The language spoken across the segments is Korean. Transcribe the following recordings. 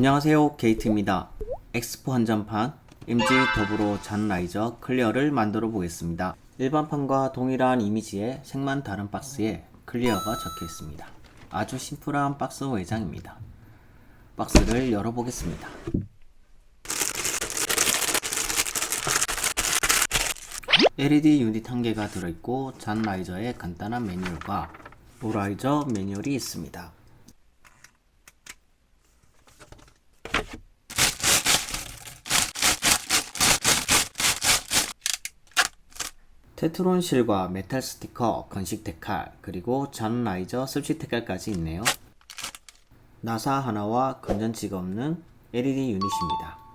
안녕하세요 게이트입니다. 엑스포 한정판 MG 더불어 잔 라이저 클리어를 만들어 보겠습니다. 일반판과 동일한 이미지의 색만 다른 박스에 클리어가 적혀 있습니다. 아주 심플한 박스 외장입니다. 박스를 열어 보겠습니다. LED 유닛 한 개가 들어있고 잔 라이저의 간단한 매뉴얼과 노라이저 매뉴얼이 있습니다 테트론 실과 메탈 스티커, 건식 데칼, 그리고 잔 라이저 습식 데칼까지 있네요. 나사 하나와 건전지가 없는 LED 유닛입니다.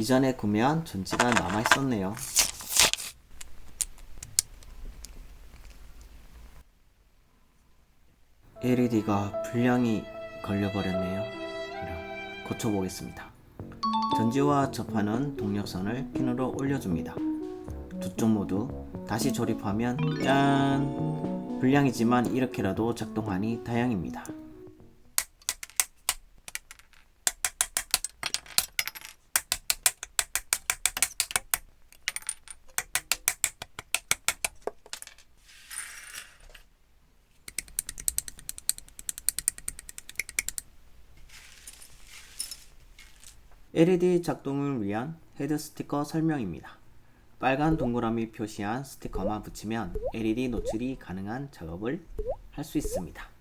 이전에 구매한 전지가 남아 있었네요. LED가 불량이 걸려버렸네요. 이런 고쳐보겠습니다. 전지와 접하는 동력선을 핀으로 올려줍니다. 두 쪽 모두 다시 조립하면 짠! 불량이지만 이렇게라도 작동하니 다행입니다. LED 작동을 위한 헤드 스티커 설명입니다. 빨간 동그라미 표시한 스티커만 붙이면 LED 노출이 가능한 작업을 할 수 있습니다.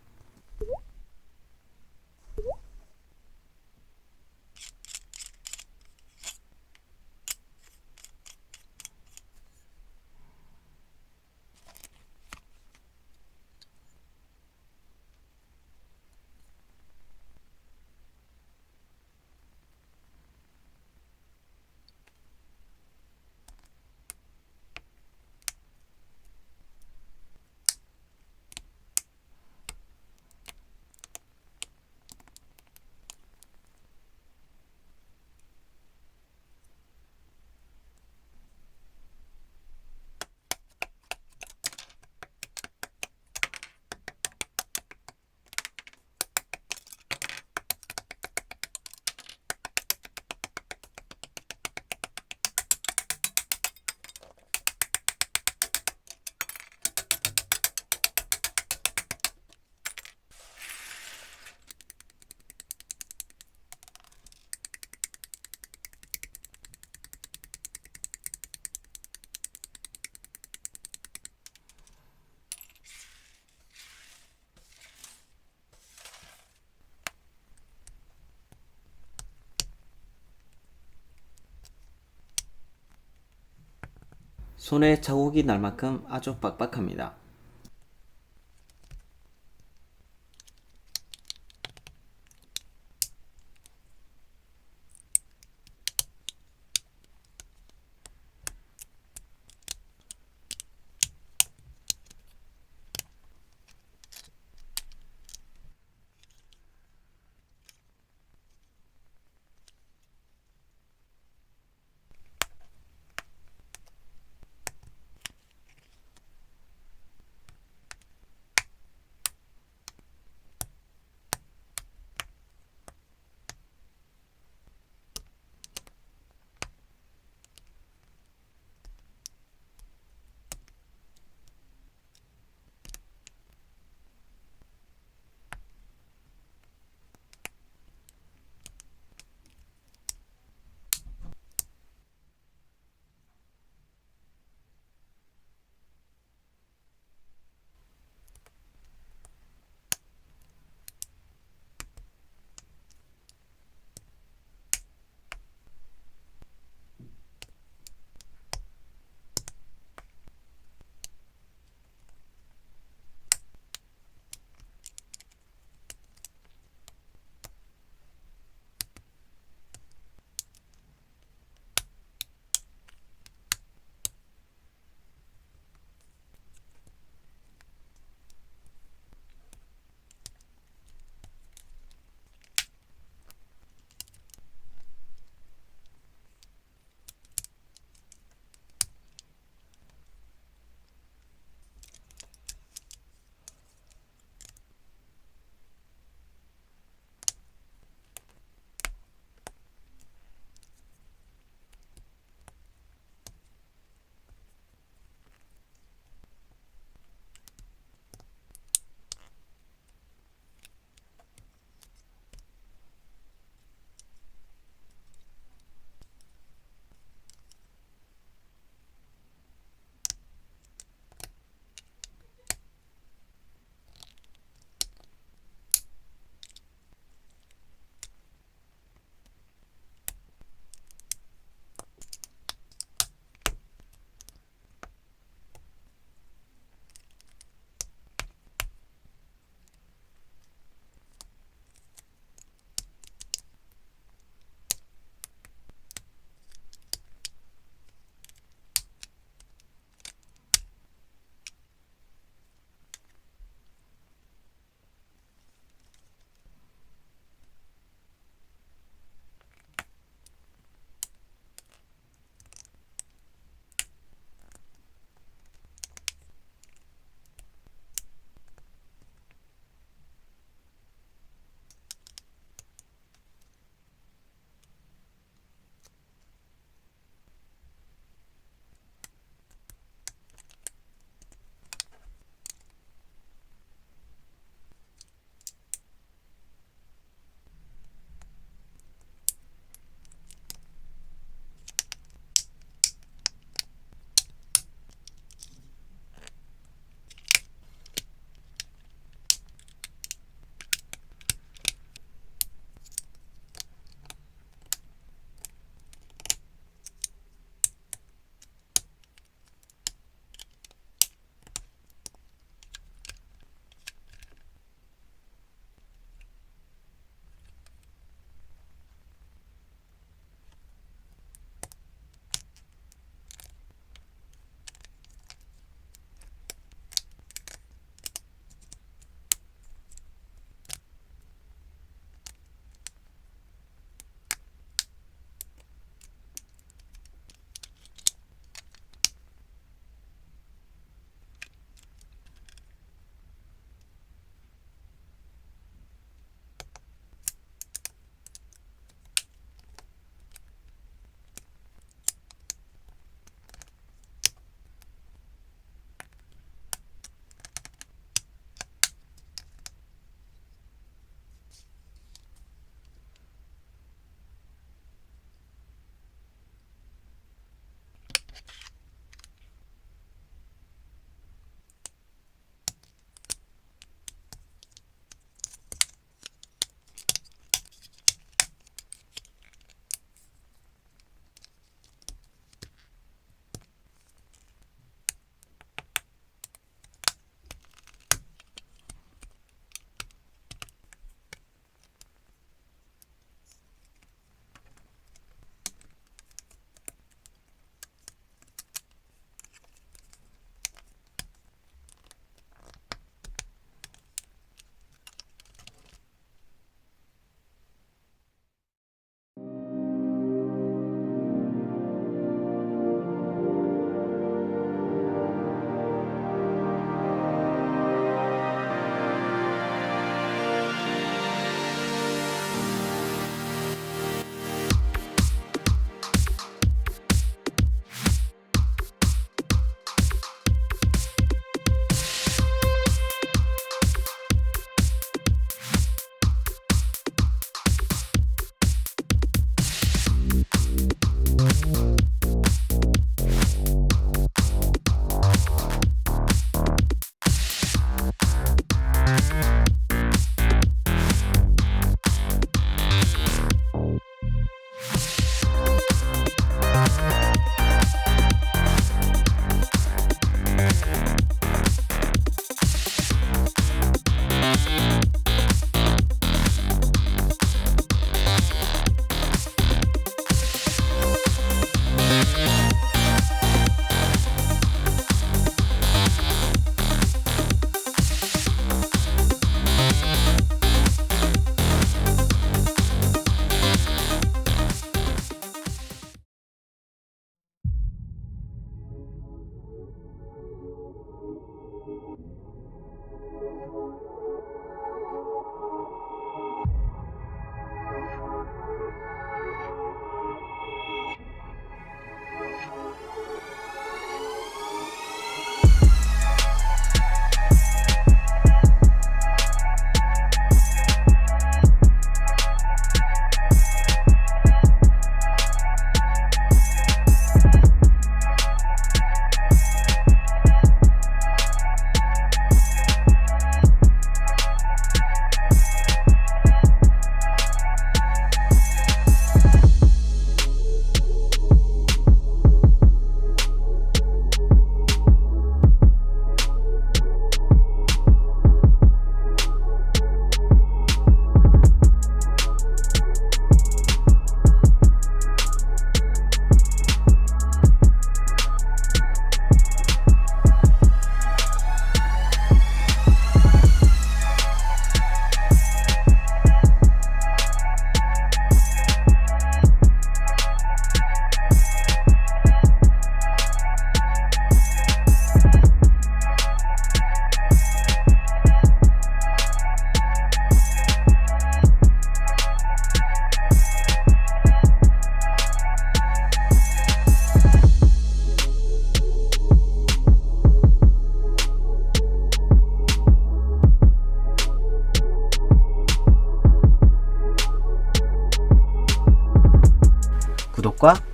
손에 자국이 날 만큼 아주 빡빡합니다.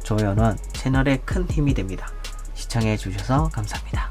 좋아요는 채널에 큰 힘이 됩니다. 시청해 주셔서 감사합니다.